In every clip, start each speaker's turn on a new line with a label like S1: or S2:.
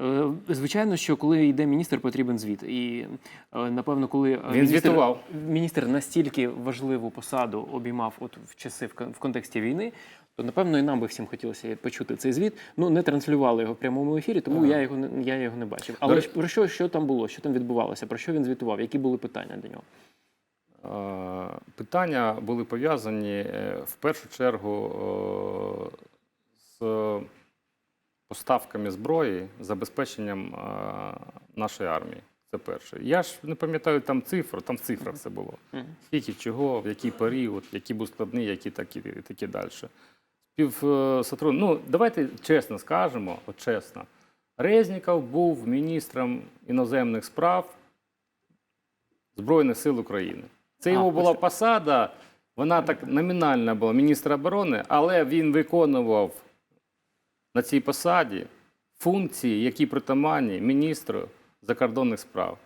S1: Е, Звичайно, що коли йде міністр, потрібен звіт. І е, напевно, коли е,
S2: Він
S1: міністр,
S2: звітував.
S1: міністр настільки важливу посаду обіймав от в часи в контексті війни. То напевно і нам би всім хотілося почути цей звіт. Ну не транслювали його в прямому ефірі, тому я його не я його не бачив. Але
S2: До
S1: ж про що, що там було? Що там відбувалося? Про що він звітував? Які були питання до нього?
S2: Питання були пов'язані в першу чергу поставками зброї, забезпеченням е, нашої армії. Це перше. Я ж не пам'ятаю там цифр, там в цифрах це було. Скільки чого, в який період, які був складний, які такі, і такі далі. Спів е, Ну, давайте чесно скажемо, от чесно. Резніков був міністром іноземних справ Збройних сил України. Це його була посада, вона так номінальна була міністра оборони, але він виконував на цій посаді функції, які притаманні міністру закордонних справ.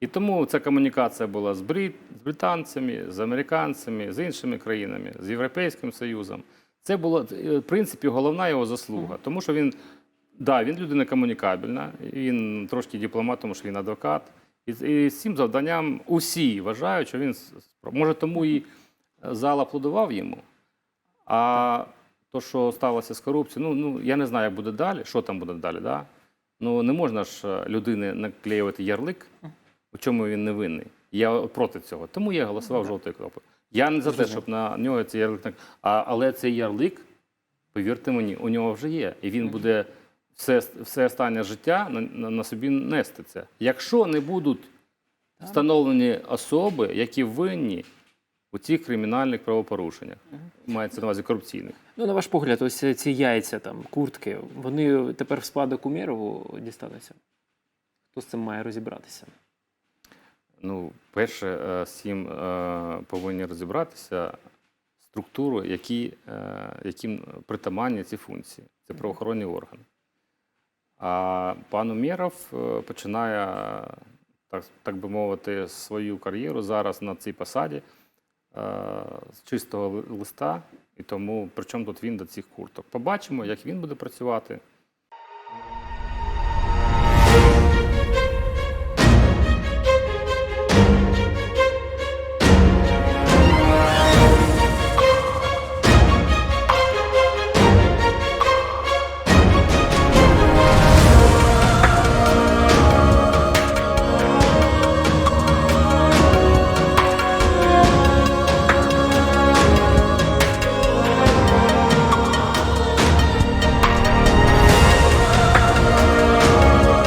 S2: І тому ця комунікація була з, брит, з британцями, з американцями, з іншими країнами, з Європейським Союзом. Це була, е, в принципі, головна його заслуга. Тому що він, да, він людина комунікабельна, він трошки дипломат, тому що він адвокат. І, і з цим завданням усі вважають, що він може тому і зал аплодував йому. А то, що сталося з корупцією, ну, ну я не знаю, як буде далі, що там буде далі. Да? Ну не можна ж е, людини наклеювати ярлик, у чому він не винний. Я проти цього. Тому я голосував жовтою кнопкою. Я не за те, щоб на нього цей ярлик а, але цей ярлик, повірте мені, у нього вже є. І він буде все, все останнє життя на, на, на собі нести це. Якщо не будуть встановлені особи, які винні у цих кримінальних правопорушеннях, мається на увазі корупційних.
S1: Ну, на ваш погляд, ось ці яйця, там, куртки, вони тепер в спадок Умєрову дістануться? Хто з цим має розібратися?
S2: Ну, перше, е, з цим е, повинні розібратися структури, які, е, яким притаманні ці функції. Це правоохоронні органи. А пан Умєров починає, так, так би мовити, свою кар'єру зараз на цій посаді з чистого ли- листа. І тому, при чому тут він до цих курток? Побачимо, як він буде працювати.